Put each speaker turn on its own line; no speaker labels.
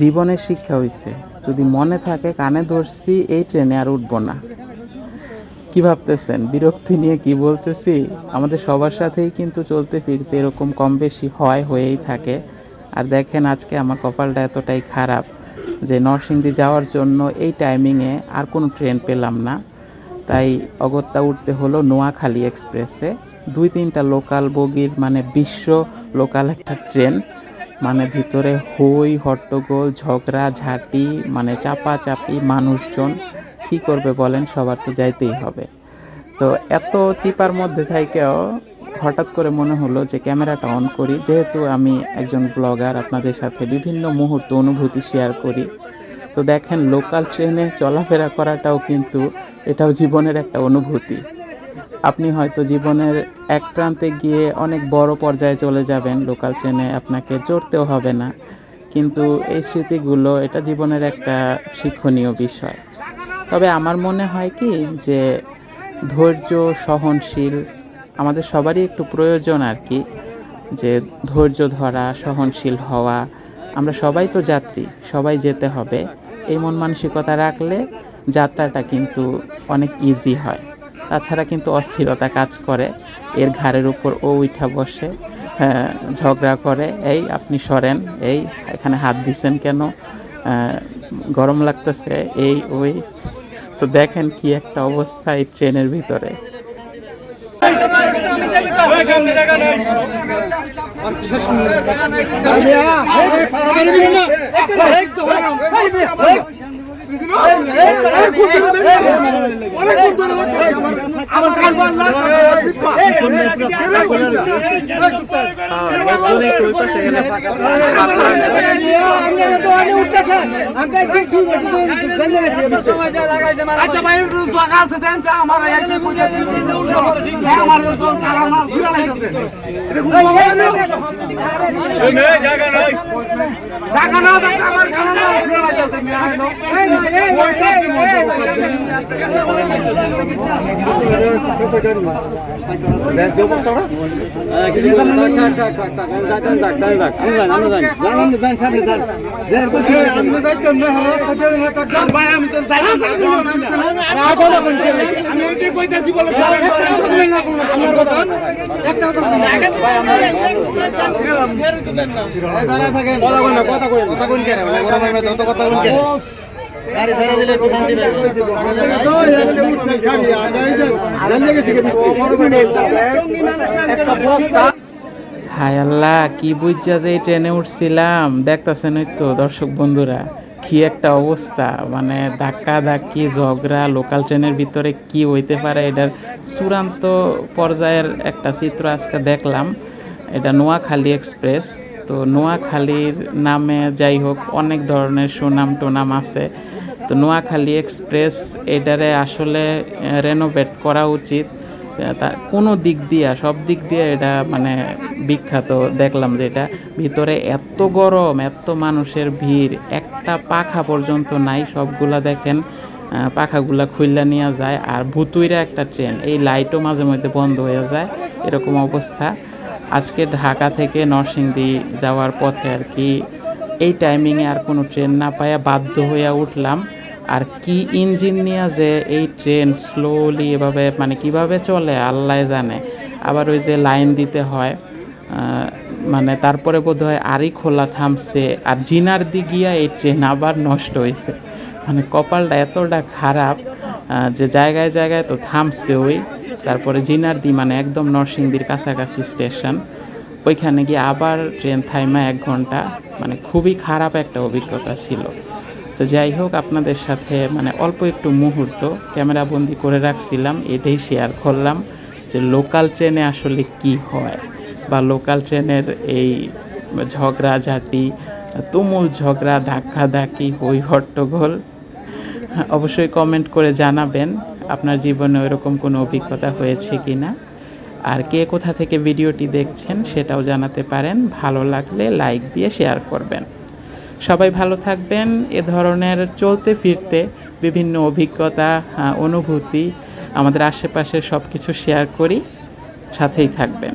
জীবনের শিক্ষা হয়েছে যদি মনে থাকে, কানে ধরছি, এই ট্রেনে আর উঠবো না। কি ভাবতেছেন? বিরক্তি নিয়ে কি বলতেছি? আমাদের সবার সাথেই কিন্তু চলতে ফিরতে এরকম কম বেশি হয়, হয়েই থাকে। আর দেখেন, আজকে আমার কপালটা এতটাই খারাপ যে নরসিংদী যাওয়ার জন্য এই টাইমিংয়ে আর কোনো ট্রেন পেলাম না। তাই অগত্যা উঠতে হলো নোয়াখালী এক্সপ্রেসে। দুই তিনটা লোকাল বগির মানে বিশ্ব লোকাল একটা ট্রেন। মানে ভিতরে হই, হট্টগোল, ঝগড়া, ঝাঁটি মানে চাপাচাপি মানুষজন। কি করবে বলেন? সবার তো যাইতেই হবে। তো এত চিপার মধ্যে থেকেও হঠাৎ করে মনে হলো যে ক্যামেরাটা অন করি। যেহেতু আমি একজন ব্লগার, আপনাদের সাথে বিভিন্ন মুহূর্ত অনুভূতি শেয়ার করি। তো দেখেন, লোকাল ট্রেনে চলাফেরা করাটাও কিন্তু এটাও জীবনের একটা অনুভূতি। আপনি হয়তো জীবনের এক প্রান্তে গিয়ে অনেক বড় পর্যায়ে চলে যাবেন, লোকাল ট্রেনে আপনাকে চড়তেও হবে না। কিন্তু এই স্মৃতিগুলো, এটা জীবনের একটা শিক্ষণীয় বিষয়। তবে আমার মনে হয় কি যে ধৈর্য সহনশীল আমাদের সবারই একটু প্রয়োজন আর কি, যে ধৈর্য ধরা, সহনশীল হওয়া। আমরা সবাই তো যাত্রী, সবাই যেতে হবে। এই মন মানসিকতা রাখলে যাত্রাটা কিন্তু অনেক ইজি হয়। তাছাড়া কিন্তু অস্থিরতা কাজ করে। এর ঘাড়ের উপর ও উঠা বসে হ্যাঁ, ঝগড়া করে এই আপনি সরেন এই এখানে হাত দিছেন কেন? গরম লাগতেছে এই ওই। তো দেখেন কি একটা অবস্থা এই ট্রেনের ভিতরে।
আচ্ছা ভাই জায়গা আছে আমার এই যে আমার আমার কালা মাল ঘুরা লাগাছে
হায় আল্লাহ কি বুঝছা যে এই ট্রেনে উঠছিলাম। দেখতেছেন ওই তো দর্শক বন্ধুরা কি একটা অবস্থা। মানে ধাক্কা ধাক্কি ঝগড়া লোকাল ট্রেনের ভিতরে কি হইতে পারে এটার চূড়ান্ত পর্যায়ের একটা চিত্র আজকে দেখলাম। এটা নোয়াখালী এক্সপ্রেস তো নোয়াখালীর নামে যাই হোক, অনেক ধরনের সুনাম টুনাম আছে। তো নোয়াখালী এক্সপ্রেস এটারে আসলে রেনোভেট করা উচিত। তা কোনো দিক দিয়া, সব দিক দিয়ে এটা মানে বিখ্যাত। দেখলাম যে এটা ভিতরে এত গরম, এত মানুষের ভিড়, একটা পাখা পর্যন্ত নাই, সবগুলা দেখেন পাখাগুলা খুললা নিয়ে যায়। আর ভুতুইরা একটা ট্রেন, এই লাইটও মাঝে মধ্যে বন্ধ হয়ে যায়, এরকম অবস্থা। আজকে ঢাকা থেকে নরসিংদী যাওয়ার পথে আর কি এই টাইমিংয়ে আর কোনো ট্রেন না পাইয়া বাধ্য হইয়া উঠলাম। আর কি ইঞ্জিন নিয়ে যে এই ট্রেন স্লোলি এভাবে মানে কীভাবে চলে আল্লাহ জানে। আবার ওই যে লাইন দিতে হয় মানে তারপরে বোধ হয় আরই খোলা থামছে আর জিনার দিগিয়া এই ট্রেন আবার নষ্ট হয়েছে মানে কপালটা এতটা খারাপ যে জায়গায় জায়গায় তো থামছে ওই। তারপরে জিনারদি মানে একদম নরসিংদীর কাছাকাছি স্টেশন। ওইখানে গিয়ে আবার ট্রেন থাইমা এক ঘণ্টা মানে খুবই খারাপ একটা অভিজ্ঞতা ছিল। তো যাই হোক, আপনাদের সাথে মানে অল্প একটু মুহূর্ত ক্যামেরা বন্দি করে রাখছিলাম, এটাই শেয়ার করলাম যে লোকাল ট্রেনে আসলে কি হয় বা লোকাল ট্রেনের এই ঝগড়াঝাটি, তুমুল ঝগড়া, ধাক্কাধাক্কি হই হট্টগোল অবশ্যই কমেন্ট করে জানাবেন, আপনার জীবনে ওইরকম কোনো অভিজ্ঞতা হয়েছে কি না আর কে কোথা থেকে ভিডিওটি দেখছেন সেটাও জানাতে পারেন, ভালো লাগলে লাইক দিয়ে শেয়ার করবেন। সবাই ভালো থাকবেন, এ ধরনের চলতে ফিরতে বিভিন্ন অভিজ্ঞতা অনুভূতি আমাদের আশেপাশে সব কিছু শেয়ার করি, সাথেই থাকবেন।